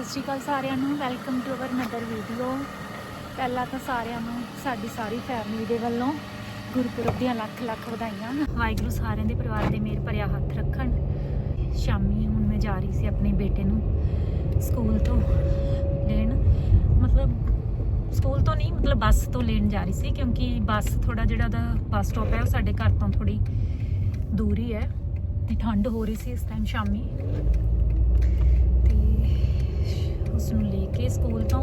ਸਤਿ ਸ਼੍ਰੀ ਅਕਾਲ ਸਾਰਿਆਂ ਨੂੰ ਵੈਲਕਮ ਟੂ ਅਵਰ ਨਦਰ ਵੀਡੀਓ ਪਹਿਲਾਂ ਤਾਂ ਸਾਰਿਆਂ ਨੂੰ ਸਾਡੀ ਸਾਰੀ ਫੈਮਿਲੀ ਦੇ ਵੱਲੋਂ ਗੁਰਪੁਰਬ ਦੀਆਂ ਲੱਖ ਲੱਖ ਵਧਾਈਆਂ। ਵਾਹਿਗੁਰੂ ਸਾਰਿਆਂ ਦੇ ਪਰਿਵਾਰ ਦੇ ਮੇਰ ਭਰਿਆ ਹੱਥ ਰੱਖਣ। ਸ਼ਾਮੀ ਹੁਣ ਮੈਂ ਜਾ ਰਹੀ ਸੀ ਆਪਣੇ ਬੇਟੇ ਨੂੰ ਸਕੂਲ ਤੋਂ ਲੈਣ। ਮਤਲਬ ਸਕੂਲ ਤੋਂ ਨਹੀਂ, ਮਤਲਬ ਬੱਸ ਤੋਂ ਲੈਣ ਜਾ ਰਹੀ ਸੀ ਕਿਉਂਕਿ ਬੱਸ ਥੋੜਾ ਜਿਹੜਾ ਦਾ ਬੱਸ ਸਟਾਪ ਹੈ, ਉਹ ਸਾਡੇ ਘਰ ਤੋਂ ਥੋੜੀ ਦੂਰ ਹੀ। ਹੈ ਤੇ ਠੰਡ ਹੋ ਰਹੀ ਸੀ ਇਸ ਟਾਈਮ ਸ਼ਾਮੀ। ਉਸ ਨੂੰ ਲੈ ਕੇ ਸਕੂਲ ਤੋਂ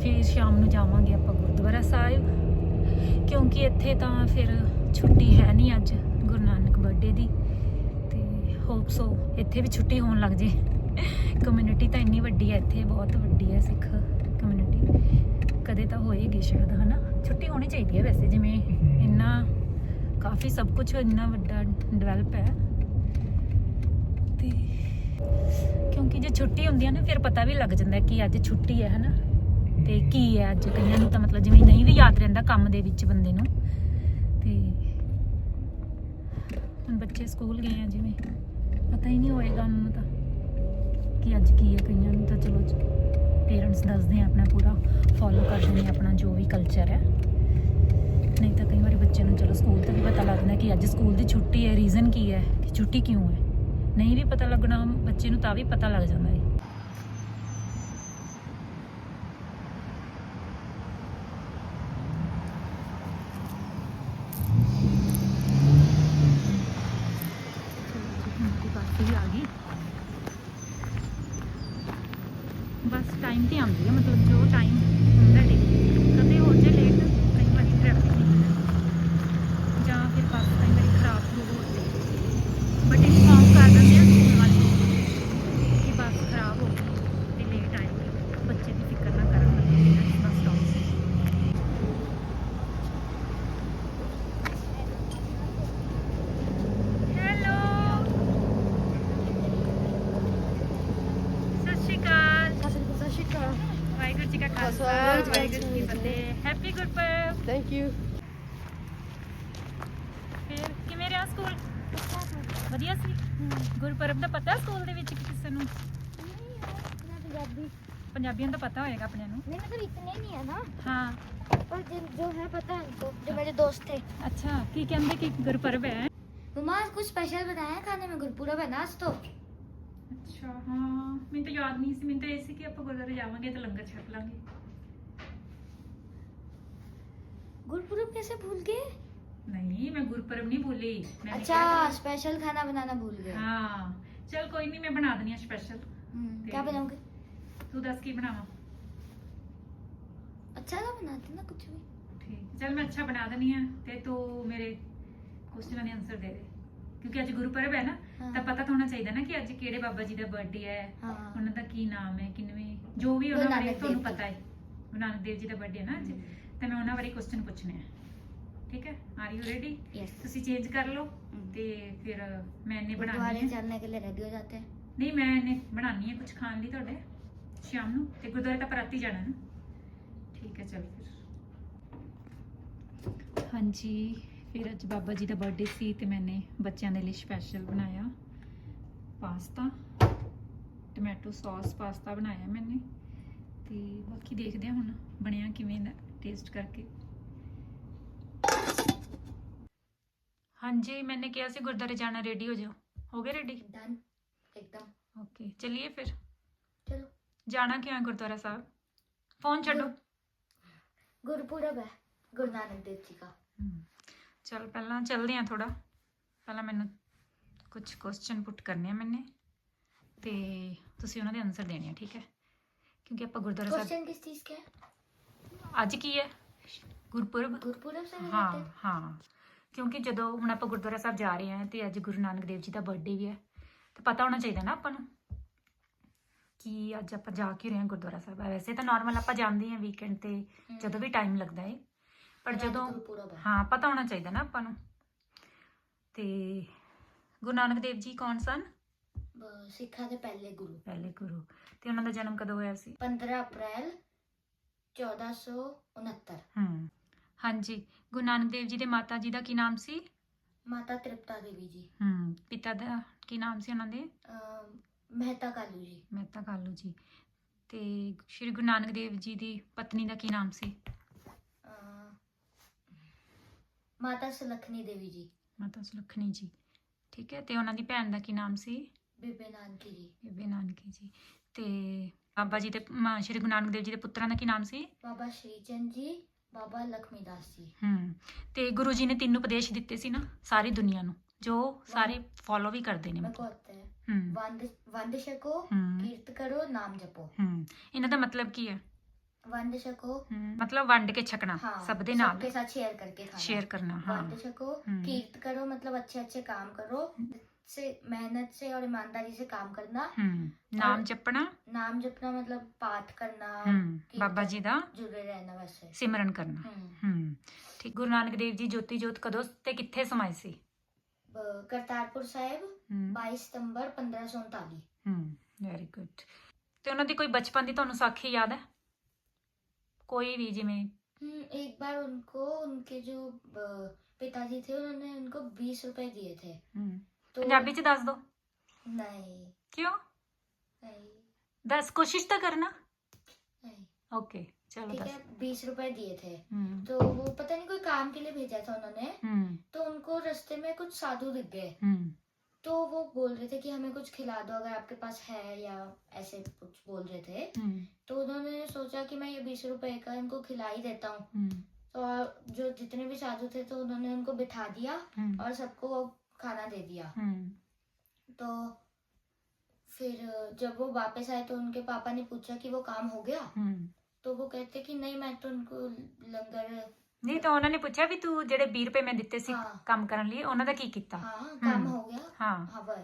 ਫਿਰ ਸ਼ਾਮ ਨੂੰ ਜਾਵਾਂਗੇ ਆਪਾਂ ਗੁਰਦੁਆਰਾ ਸਾਹਿਬ। ਕਿਉਂਕਿ ਇੱਥੇ ਤਾਂ ਫਿਰ ਛੁੱਟੀ ਹੈ ਨਹੀਂ ਅੱਜ ਗੁਰੂ ਨਾਨਕ ਬਰਥਡੇ ਦੀ। ਤੇ ਹੋਪ ਸੋ ਇੱਥੇ ਵੀ ਛੁੱਟੀ ਹੋਣ ਲੱਗ ਜੇ। ਕਮਿਊਨਿਟੀ ਤਾਂ ਇੰਨੀ ਵੱਡੀ ਹੈ, ਇੱਥੇ ਬਹੁਤ ਵੱਡੀ ਹੈ ਸਿੱਖ ਕਮਿਊਨਿਟੀ ਕਦੇ ਤਾਂ ਹੋਏਗੀ ਸ਼ਾਇਦ, ਹਨਾ? ਛੁੱਟੀ ਹੋਣੀ ਚਾਹੀਦੀ ਹੈ ਵੈਸੇ, ਜਿਵੇਂ ਇੰਨਾ ਕਾਫੀ ਸਭ ਕੁਝ ਇੰਨਾ ਵੱਡਾ ਡਿਵੈਲਪ ਹੈ। ਤੇ ਕਿਉਂਕਿ ਜੇ ਛੁੱਟੀ ਹੁੰਦੀ ਹੈ ਨਾ ਫਿਰ ਪਤਾ ਵੀ ਲੱਗ ਜਾਂਦਾ ਕਿ ਅੱਜ ਛੁੱਟੀ ਹੈ ਹਨਾ? ਤੇ ਕੀ ਹੈ ਅੱਜ? ਕਈਆਂ ਨੂੰ ਤਾਂ ਮਤਲਬ ਜਿਵੇਂ ਨਹੀਂ ਵੀ ਯਾਦ ਰਹਿੰਦਾ ਕੰਮ ਦੇ ਵਿੱਚ ਬੰਦੇ ਨੂੰ। ਤੇ ਹੁਣ ਬੱਚੇ ਸਕੂਲ ਗਏ ਆ ਜਿਵੇਂ। ਪਤਾ ਹੀ ਨਹੀਂ ਹੋਏਗਾ ਉਹਨਾਂ ਨੂੰ ਤਾਂ ਕਿ ਅੱਜ ਕੀ ਹੈ ਕਈਆਂ ਨੂੰ ਤਾਂ ਚਲੋ ਪੇਰੈਂਟਸ ਦੱਸਦੇ ਆ ਆਪਣਾ ਪੂਰਾ ਫੋਲੋ ਕਰਦੇ ਨੇ ਆਪਣਾ ਜੋ ਵੀ ਕਲਚਰ ਹੈ ਨਹੀਂ ਤਾਂ ਕਈ ਵਾਰੀ ਬੱਚੇ ਨੂੰ ਚਲੋ ਸਕੂਲ ਤੋਂ ਵੀ ਪਤਾ ਲੱਗਦਾ ਕਿ ਅੱਜ ਸਕੂਲ ਦੀ ਛੁੱਟੀ ਹੈ ਰੀਜ਼ਨ ਕੀ ਹੈ ਕਿ ਛੁੱਟੀ ਕਿਉਂ ਹੈ ਨਹੀਂ ਵੀ ਪਤਾ ਲੱਗਣਾ, ਬੱਚੇ ਨੂੰ ਤਾਂ ਵੀ ਪਤਾ ਲੱਗ ਜਾਂਦਾ ਹੈ ਆ ਗਈ। ਬਸ ਟਾਈਮ ਤੇ ਆਉਂਦੀ ਹੈ ਮਤਲਬ ਜੋ ਟਾਈਮ ਹੁੰਦਾ ਡੇ ਕਦੇ ਹੋ ਜੇ ਲੇਟ ਕਈ ਵਾਰੀ ਟ੍ਰੈਫਿਕ ਨਹੀਂ ਜਾਂ ਫਿਰ ਬੱਸ ਕਈ ਵਾਰੀ ਖਰਾਬ ਹੋ ਜਾਂਦੀ ਬਟ ਇਨਫਾਰਮ ਕਰ ਦਿੰਦੇ ਆ ਸਕੂਲ ਵਾਲੇ ਕਿ ਬੱਸ ਖਰਾਬ ਹੋ ਗਈ ਤੇ ਲੇਟ ਆਏਗੀ ਬੱਚੇ ਦੀ ਫਿਕਰ ਨਾ ਕਰਨ ਬੱਸ ਸਟਾਪ ਸੇ ਹੈਲੋ ਸਤਿ ਸ਼੍ਰੀ ਅਕਾਲ ਸਤਿ ਸ਼੍ਰੀ ਅਕਾਲ ਵਾਹਿਗੁਰੂ ਜੀ ਕਾ ਖਾਲਸਾ ਵਾਹਿਗੁਰੂ ਜੀ ਕੀ ਵਾਹਿਗੁਰੂ ਜੀ ਕੀ ਫਤਿਹ ਹੈਪੀ ਗੁਰਪੁਰਬ ਥੈਂਕ ਯੂ ਫਿਰ ਕਿਵੇਂ ਰਿਹਾ ਸਕੂਲ ਵਧੀਆ ਸੀ ਗੁਰਪੁਰਬ ਦਾ ਪਤਾ ਸਕੂਲ ਦੇ ਵਿੱਚ ਕਿਸੇ ਨੂੰ पंजाबी ਪੰਜਾਬੀਆਂ ਦਾ ਪਤਾ ਹੋਏਗਾ ਆਪਣਿਆਂ ਨੂੰ नहीं मतलब इतने नहीं है ना ਹਾਂ पर जिन जो है पता है उनको जो मेरे दोस्त थे ਅੱਛਾ ਕੀ ਕਹਿੰਦੇ ਕਿ ਗੁਰਪੁਰਬ ਹੈ मम्मा आज कुछ स्पेशल बनाया है खाने में गुरपुरब है ना आज तो ਅੱਛਾ ਹਾਂ ਮੈਨੂੰ ਤਾਂ ਯਾਦ ਨਹੀਂ ਸੀ ਮੈਨੂੰ ਤਾਂ ਇਹ ਸੀ ਕਿ ਆਪਾਂ ਗੁਰਦੁਆਰੇ ਜਾਵਾਂਗੇ ਤਾਂ ਲੰਗਰ ਛਕ ਲਾਂਗੇ गुरपुरब कैसे भूल गए ਨਹੀਂ ਮੈਂ ਗੁਰਪੁਰਬ ਨਹੀਂ ਭੁੱਲੀ ਮੈਂ ਵੀ अच्छा ਕਿਹਾ स्पेशल खाना बनाना भूल ਸੀ- गए ਹਾਂ ਚਲ ਕੋਈ ਨਹੀਂ ਮੈਂ ਬਣਾ ਦਨੀ ਆ ਸਪੈਸ਼ਲ हम्म, क्या बनाओगे ਤੂੰ ਦੱਸ ਕੀ ਬਣਾਵਾਂ अच्छा ना बनाते ना कुछ भी ਠੀਕ ਚਲ ਮੈਂ ਅੱਛਾ ਬਣਾ ਦਨੀ ਆ ਤੇ ਤੂੰ ਮੇਰੇ ਕੁਐਸਚਨਾਂ ਦੇ ਆਨਸਰ ਦੇ ਦੇ ਕਿਉਂਕਿ ਅੱਜ ਗੁਰਪੁਰਬ ਹੈ ਨਾ ਹਾਂ। ਤਾਂ ਪਤਾ ਤਾਂ ਹੋਣਾ ਚਾਹੀਦਾ ਨਾ ਕਿ ਅੱਜ ਕਿਹੜੇ ਬਾਬਾ ਜੀ ਦਾ ਬਰਥਡੇ ਹੈ हाँ ਉਹਨਾਂ ਦਾ ਕੀ ਨਾਮ ਹੈ ਕਿੰਨਵੇਂ ਜੋ ਵੀ ਉਹਨਾਂ ਗੁਰੂ ਬਾਰੇ ਨਾਨਕ ਤੁਹਾਨੂੰ ਦੇਵ ਪਤਾ ਹੈ ਗੁਰੂ ਨਾਨਕ ਦੇਵ ਜੀ ਦਾ ਬਰਥਡੇ ਹੈ ਨਾ ਅੱਜ ਤਾਂ ਮੈਂ ਉਹਨਾਂ ਬਾਰੇ ਕੁਐਸਚਨ ਪੁੱਛਣੇ ਆ ਠੀਕ ਹੈ ਆਰ ਯੂ ਰੈਡੀ यस ਤੁਸੀਂ ਚੇਂਜ ਕਰ ਲਓ हम्म। ਤੇ ਫਿਰ ਮੈਂ ਇਹਨੇ ਬਣਾਉਣੀ गुरुद्वारे ਹੈ जाने के लिए रेडी हो जाते हैं ਨਹੀਂ ਮੈਂ ਇਹਨੇ ਬਣਾਉਣੀ ਹੈ ਕੁਝ ਖਾਣ ਲਈ ਤੁਹਾਡੇ ਸ਼ਾਮ ਨੂੰ ਤੇ ਗੁਰਦੁਆਰੇ ਤਾਂ ਪਰਾਤੀ ਜਾਣਾ ਨਾ ਠੀਕ ਹੈ ਚਲ ਫਿਰ ਹਾਂਜੀ ਫਿਰ ਅੱਜ ਬਾਬਾ ਜੀ ਦਾ ਬਰਥਡੇ ਸੀ ਤੇ ਮੈਨੇ ਬੱਚਿਆਂ ਦੇ ਲਈ ਸਪੈਸ਼ਲ ਬਣਾਇਆ ਪਾਸਤਾ ਟੋਮੈਟੋ ਸੌਸ ਪਾਸਤਾ ਬਣਾਇਆ ਮੈਨੇ ਤੇ ਬਾਕੀ ਦੇਖਦੇ ਹਾਂ ਹੁਣ ਬਣਿਆ ਕਿਵੇਂ ਦਾ ਟੇਸਟ ਕਰਕੇ ਹਾਂਜੀ ਮੈਨੇ ਕਿਹਾ ਸੀ ਗੁਰਦੁਆਰੇ ਜਾਣਾ ਰੈਡੀ ਹੋ ਜਾਓ ਹੋ ਗਏ ਰੈਡੀ डन एकदम ਓਕੇ ਚਲਿਏ ਫਿਰ चलो ਜਾਣਾ ਕਿਉਂ ਹੈ ਗੁਰਦੁਆਰਾ ਸਾਹਿਬ ਫੋਨ ਛੱਡੋ गुरपुरब है गुरु नानक देव जी का ਚਲ ਪਹਿਲਾਂ ਚੱਲਦੇ ਹਾਂ ਥੋੜਾ ਪਹਿਲਾਂ ਮੈਨੂੰ ਕੁਝ ਕੁਐਸਚਨ ਪੁੱਟ ਕਰਨੇ ਆ ਮੈਨੇ ਤੇ ਤੁਸੀਂ ਉਹਨਾਂ ਦੇ ਆਨਸਰ ਦੇਣੇ ਆ ਠੀਕ ਹੈ ਕਿਉਂਕਿ ਆਪਾਂ ਗੁਰਦੁਆਰਾ ਸਾਹਿਬ क्वेश्चन किस चीज के है ਅੱਜ ਕੀ ਹੈ ਗੁਰਪੁਰਬ गुरपुरब से ਹਾਂ related ਹਾਂ ਕਿਉਂਕਿ ਜਦੋਂ ਹੁਣ ਆਪਾਂ ਗੁਰਦੁਆਰਾ ਸਾਹਿਬ ਜਾ ਰਹੇ ਹਾਂ ਤੇ ਅੱਜ ਗੁਰੂ ਨਾਨਕ ਦੇਵ ਜੀ ਦਾ ਬਰਥਡੇ ਵੀ ਹੈ ਤਾਂ ਪਤਾ ਹੋਣਾ ਚਾਹੀਦਾ ਨਾ ਆਪਾਂ ਨੂੰ ਕਿ ਅੱਜ ਆਪਾਂ ਜਾ ਕੇ ਰਹੇ ਹਾਂ ਗੁਰਦੁਆਰਾ ਸਾਹਿਬ। ਵੈਸੇ ਤਾਂ ਨਾਰਮਲ ਆਪਾਂ ਜਾਂਦੇ ਹਾਂ ਵੀਕਐਂਡ ਤੇ ਜਦੋਂ ਵੀ ਟਾਈਮ ਲੱਗਦਾ ਹੈ ਪਰ ਜਦੋਂ ਹਾਂ ਪਤਾ ਹੋਣਾ ਚਾਹੀਦਾ ਨਾ ਆਪਾਂ ਨੂੰ। ਤੇ ਗੁਰੂ ਨਾਨਕ ਦੇਵ ਜੀ ਕੌਣ ਸਨ? ਸਿੱਖਾਂ ਦੇ ਪਹਿਲੇ ਗੁਰੂ। ਪਹਿਲੇ ਗੁਰੂ। ਤੇ ਉਹਨਾਂ ਦਾ ਜਨਮ ਕਦੋਂ ਹੋਇਆ ਸੀ? 15 ਅਪ੍ਰੈਲ 1469 ਹੂੰ। ਹਾਂਜੀ ਗੁਰੂ ਨਾਨਕ ਦੇਵ ਜੀ ਦੇ ਮਾਤਾ ਜੀ ਦਾ ਕੀ ਨਾਮ ਸੀ? ਮਾਤਾ ਤ੍ਰਿਪਤਾ ਦੇਵੀ ਜੀ। ਹੂੰ ਪਿਤਾ ਦਾ ਕੀ ਨਾਮ ਸੀ ਉਹਨਾਂ ਦੇ? ਅਮ, ਮਹਿਤਾ ਕਾਲੂ ਜੀ। ਮਹਿਤਾ ਕਾਲੂ ਜੀ। ਤੇ ਸ਼੍ਰੀ ਗੁਰੂ ਨਾਨਕ ਦੇਵ ਜੀ ਦੀ ਪਤਨੀ ਦਾ ਕੀ ਨਾਮ ਸੀ? ਮਾਤਾ ਸੁਲੱਖਣੀ ਦੇਵੀ ਜੀ। ਮਾਤਾ ਸੁਲੱਖਣੀ ਜੀ। ਠੀਕ ਹੈ ਤੇ ਉਹਨਾਂ ਦੀ ਭੈਣ ਦਾ ਕੀ ਨਾਮ ਸੀ? ਬੀਬੇ ਨਾਨਕੀ ਜੀ। ਬੀਬੀ ਨਾਨਕੀ ਜੀ। ਤੇ ਬਾਬਾ ਜੀ ਦੇ ਮ- ਸ਼੍ਰੀ ਗੁਰੂ ਨਾਨਕ ਦੇਵ ਜੀ ਦੇ ਪੁੱਤਰਾਂ ਦਾ ਕੀ ਨਾਮ ਸੀ? ਬਾਬਾ ਸ਼੍ਰੀ ਚੰਦ ਜੀ। ਬਾਬਾ ਲਖਮੀਦਾਸ ਜੀ। ਹੂੰ ਤੇ ਗੁਰੂ ਜੀ ਨੇ ਤਿੰਨ ਉਪਦੇਸ਼ ਦਿੱਤੇ ਸੀ ਨਾ ਸਾਰੀ ਦੁਨੀਆ ਨੂੰ ਜੋ ਸਾਰੇ ਫੋਲੋ ਵੀ ਕਰਦੇ ਨੇ। ਹੂੰ। ਵੰਦ ਵੰਦ ਛਕੋ ਕੀਰਤ ਕਰੋ ਨਾਮ ਜਪੋ। ਹੂੰ ਇਹਨਾਂ ਦਾ ਮਤਲਬ ਕੀ ਹੈ? ਵੰਦ ਛਕੋ। ਮਤਲਬ ਵੰਡ ਕੇ ਛਕਣਾ ਸਭ ਦੇ ਨਾਲ। ਕੇ ਸਾਥ ਸ਼ੇਅਰ ਕਰਕੇ ਖਾਣਾ। ਸ਼ੇਅਰ ਕਰਨਾ ਹਾਂ। ਵੰਦ ਛਕੋ ਕੀਰਤ ਕਰੋ ਮਤਲਬ ਅੱਛੇ ਅੱਛੇ ਕੰਮ ਕਰੋ। से मेहनत से और ईमानदारी से काम करना ਹੂੰ ਨਾਮ और- ਜਪਣਾ नाम जपना मतलब पाठ करना ਹੂੰ कीर्तन, ਬਾਬਾ ਜੀ ਦਾ जुड़े रहना वैसे ਸਿਮਰਨ ਕਰਨਾ हम्म। ਹੂੰ ਠੀਕ ਗੁਰੂ ਨਾਨਕ ਦੇਵ ਜੀ ਜੋਤੀ ਜੋਤ ਕਦੋਂ ਤੇ ਕਿੱਥੇ ਸਮਾਏ ਸੀ ब- करतारपुर साहिब ਹੂੰ 22 सितंबर 1539 ਹੂੰ ਵੈਰੀ ਗੁੱਡ ਤੇ ਉਹਨਾਂ ਦੀ ਕੋਈ ਬਚਪਨ ਦੀ ਤੁਹਾਨੂੰ ਸਾਖੀ ਯਾਦ ਹੈ ਕੋਈ ਵੀ ਜਿਵੇਂ हम्म, एक बार उनको उनके जो ब- पिताजी थे उन्होंने उनको बीस रुपए दिए थे ਹੂੰ तो ਪੰਜਾਬੀ ਚ ਦੱਸ ਦੋ नहीं ਕਿਉਂ नहीं ਦੱਸ ਕੋਸ਼ਿਸ਼ ਤਾਂ ਕਰਨਾ नहीं ਓਕੇ ਚਲੋ ठीक ਦੱਸ है बीस रुपए दिए थे ਹੂੰ तो वो पता नहीं कोई काम के लिए भेजा था उन्होंने ਹੂੰ तो उनको रास्ते में कुछ साधु दिख गए ਹੂੰ तो वो बोल रहे थे कि हमें कुछ खिला दो अगर आपके पास है या ऐसे कुछ बोल रहे थे ਹੂੰ तो उन्होंने सोचा कि मैं ये बीस रुपए का इनको खिला ही देता हूँ ਹੂੰ तो जो जितने भी साधु थे तो उन्होंने उनको बिठा दिया ਹੂੰ और सबको खाना दे दिया ਹੂੰ तो फिर जब वो वापस आए तो उनके पापा ने पूछा कि वो काम हो गया ਹੂੰ तो वो कहते कि नहीं मैं तो उनको लंगर ਨਹੀਂ ਤਾਂ ਉਹਨਾਂ ਨੇ ਪੁੱਛਿਆ ਵੀ ਤੂੰ ਜਿਹੜੇ 20 ਰੁਪਏ ਮੈਂ ਦਿੱਤੇ ਸੀ ਹਾਂ। ਕੰਮ ਕਰਨ ਲਈ ਉਹਨਾਂ ਦਾ ਕੀ ਕੀਤਾ हाँ काम हम्म। हो गया ਹਾਂ हाँ वह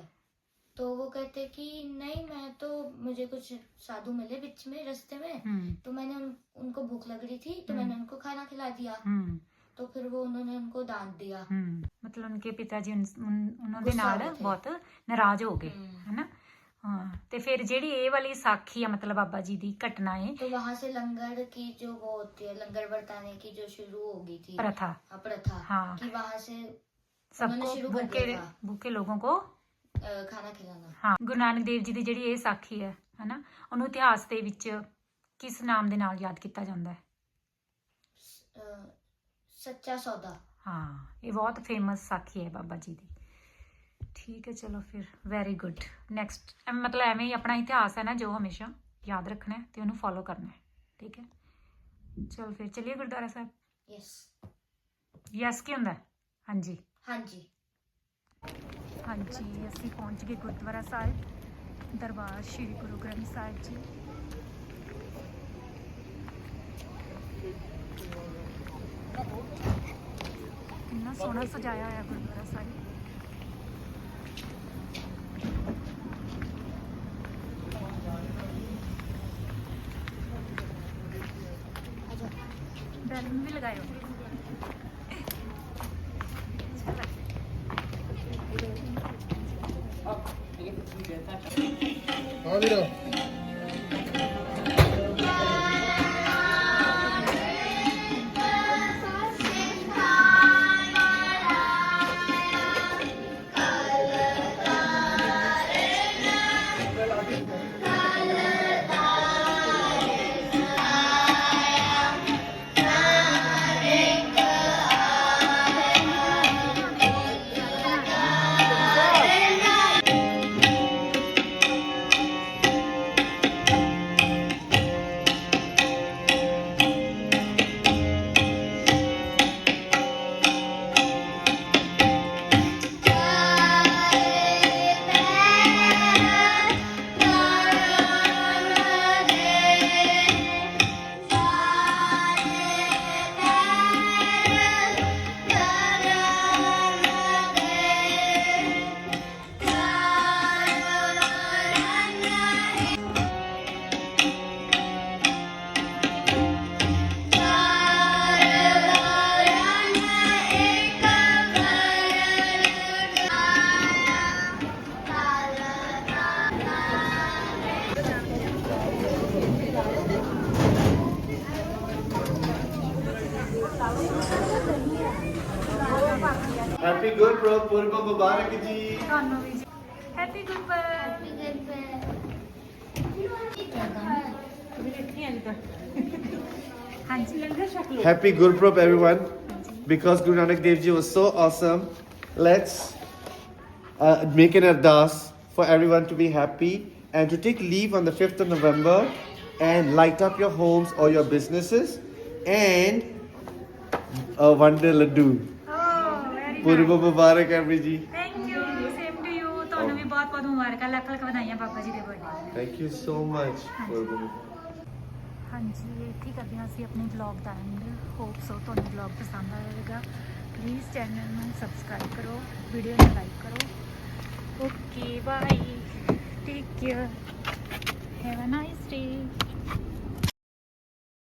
तो वो कहते कि नहीं मैं तो मुझे कुछ साधु मिले बीच में रास्ते में ਹੂੰ तो मैंने उन, उनको भूख लग रही थी तो हम्म। मैंने उनको खाना खिला दिया ਹੂੰ तो फिर वो उन्होंने उनको दान दिया ਹੂੰ ਮਤਲਬ ਉਨਕੇ ਪਿਤਾ ਜੀ ਉਨ- ਉਨ- ਉਹਨਾਂ ਦੇ ਗੁੱਸਾ ਨਾਲ ਹੋ ਗਏ ਥੇ। ਬਹੁਤ ਨਾਰਾਜ਼ ਹੋ ਗਏ हम्म। ਹੈਨਾ ਹਾਂ ਤੇ ਫਿਰ ਜਿਹੜੀ ਇਹ ਵਾਲੀ ਸਾਖੀ ਆ ਮਤਲਬ ਬਾਬਾ ਜੀ ਦੀ ਘਟਨਾ ਹੈ तो वहां से लंगर की जो वो होती है लंगर बरताने की जो शुरू हो गई थी प्रथा हाँ, प्रथा हाँ कि वहां से सबको शुरू कर भूखे दिया था। भूखे लोगों को अ, खाना खिलाना ਹਾਂ ਗੁਰੂ ਨਾਨਕ ਦੇਵ ਜੀ ਦੀ ਜਿਹੜੀ ਇਹ ਸਾਖੀ ਹੈ ਹੈਨਾ ਉਹਨੂੰ ਇਤਿਹਾਸ ਦੇ ਵਿੱਚ ਕਿਸ ਨਾਮ ਦੇ ਨਾਲ ਯਾਦ ਕੀਤਾ ਜਾਂਦਾ ਹੈ अ, ਸੱਚਾ ਸੌਦਾ। ਹਾਂ ਇਹ ਬਹੁਤ ਫੇਮਸ ਸਾਖੀ ਹੈ ਬਾਬਾ ਜੀ ਦੀ। ਠੀਕ ਹੈ ਚਲੋ ਫਿਰ ਵੈਰੀ ਗੁੱਡ ਨੈਕਸਟ ਮਤਲਬ ਐਵੇਂ ਹੀ ਆਪਣਾ ਇਤਿਹਾਸ ਹੈ ਨਾ ਜੋ ਹਮੇਸ਼ਾ ਯਾਦ ਰੱਖਣਾ ਹੈ ਤੇ ਉਹਨੂੰ ਫੋਲੋ ਕਰਨਾ ਹੈ। ਠੀਕ ਹੈ? ਚਲ ਫਿਰ ਚਲੀਏ ਗੁਰਦੁਆਰਾ ਸਾਹਿਬ? ਯੈਸ ਯੈਸ ਕੀ ਹੁੰਦਾ? ਹਾਂਜੀ। ਹਾਂਜੀ। ਹਾਂਜੀ ਅਸੀਂ ਪਹੁੰਚ ਗਏ ਗੁਰਦੁਆਰਾ ਸਾਹਿਬ ਦਰਬਾਰ ਸ੍ਰੀ ਗੁਰੂ ਗ੍ਰੰਥ ਸਾਹਿਬ ਜੀ। ਕਿੰਨਾ ਸੋਹਣਾ ਸਜਾਇਆ ਹੋਇਆ ਗੁਰਦੁਆਰਾ ਸਾਹਿਬ। ਬੈਲੂਨ ਵੀ ਲਗਾਏ ਹੋਏ ਹਾਂ ਵੀਰ। ਹੈਪੀ ਗੁਰਪੁਰਬ ਪੁਰਬ ਮੁਬਾਰਕ ਜੀ ਤੁਹਾਨੂੰ ਵੀ ਜੀ ਹੈਪੀ ਗੁਰਪੁਰਬ हैप्पी ਠੀਕ ਆ ਹਾਂਜੀ ਲੰਗਰ ਛਕ ਲਓ Happy Gurpurab everyone. Because Guru Nanak Dev Ji was so awesome, let's uh, make an ardas for everyone to be happy and to take leave on the 5th of November and light up your homes or your businesses and uh, wonder laddu. Very Purba Mubarak every ji. Thank you same to you ਤੁਹਾਨੂੰ ਵੀ ਬਹੁਤ ਬਹੁਤ ਮੁਬਾਰਕਾਂ ਲੱਖ ਲੱਖ ਵਧਾਈਆਂ ਬਾਬਾ ਜੀ ਦੇ birthday you so much. Purba ਹਾਂਜੀ ਇੱਥੇ ਕਰਦੇ ਹਾਂ ਅਸੀਂ ਆਪਣੇ ਵਲੌਗ ਦਾ ਐਂਡ ਹੋਪ ਸੋ ਤੁਹਾਨੂੰ ਵਲੌਗ ਪਸੰਦ ਆਏਗਾ। ਪਲੀਜ਼ ਚੈਨਲ ਨੂੰ ਸਬਸਕ੍ਰਾਈਬ ਕਰੋ ਵੀਡੀਓ ਨੂੰ ਲਾਈਕ ਕਰੋ। Okay bye take care have a nice day